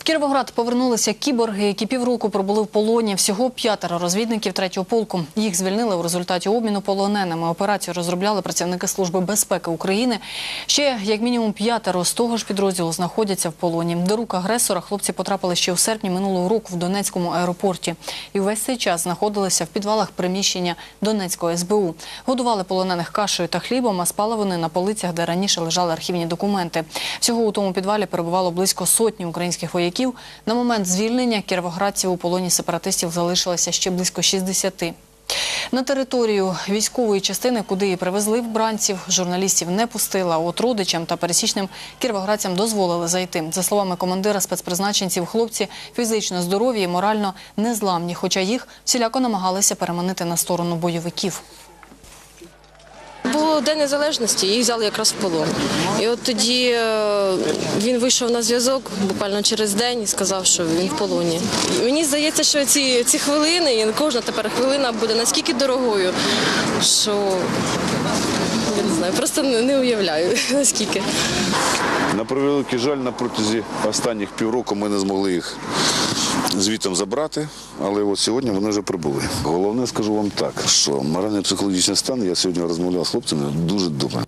В Кіровоград повернулися кіборги, які півроку пробули в полоні. Всього п'ятеро розвідників третього полку. Їх звільнили у результаті обміну полоненими. Операцію розробляли працівники Служби безпеки України. Ще як мінімум п'ятеро з того ж підрозділу знаходяться в полоні. До рук агресора хлопці потрапили ще у серпні минулого року в Донецькому аеропорті. І увесь цей час знаходилися в підвалах приміщення Донецького СБУ. Годували полонених кашею та хлібом, а спали вони на полицях, де раніше лежали архівні документи. Всього у тому підвалі перебувало близько сотні українських вояків. На момент звільнення кіровоградців у полоні сепаратистів залишилося ще близько 60. На територію військової частини, куди її привезли вбранців, журналістів не пустила. От родичам та пересічним кіровоградцям дозволили зайти. За словами командира спецпризначенців, хлопці фізично здорові і морально незламні, хоча їх всіляко намагалися переманити на сторону бойовиків. Було День Незалежності, їх взяли якраз в полон. І от тоді е, він вийшов на зв'язок буквально через день і сказав, що він в полоні. Мені здається, що ці, ці хвилини, і кожна тепер хвилина буде наскільки дорогою, що я не знаю, просто не не уявляю наскільки. На превеликий жаль, на протязі останніх півроку ми не змогли їх звітом забрати, але от сьогодні вони вже прибули. Головне, скажу вам так, що морально-психологічний стан, я сьогодні розмовляв з хлопцями, дуже добре.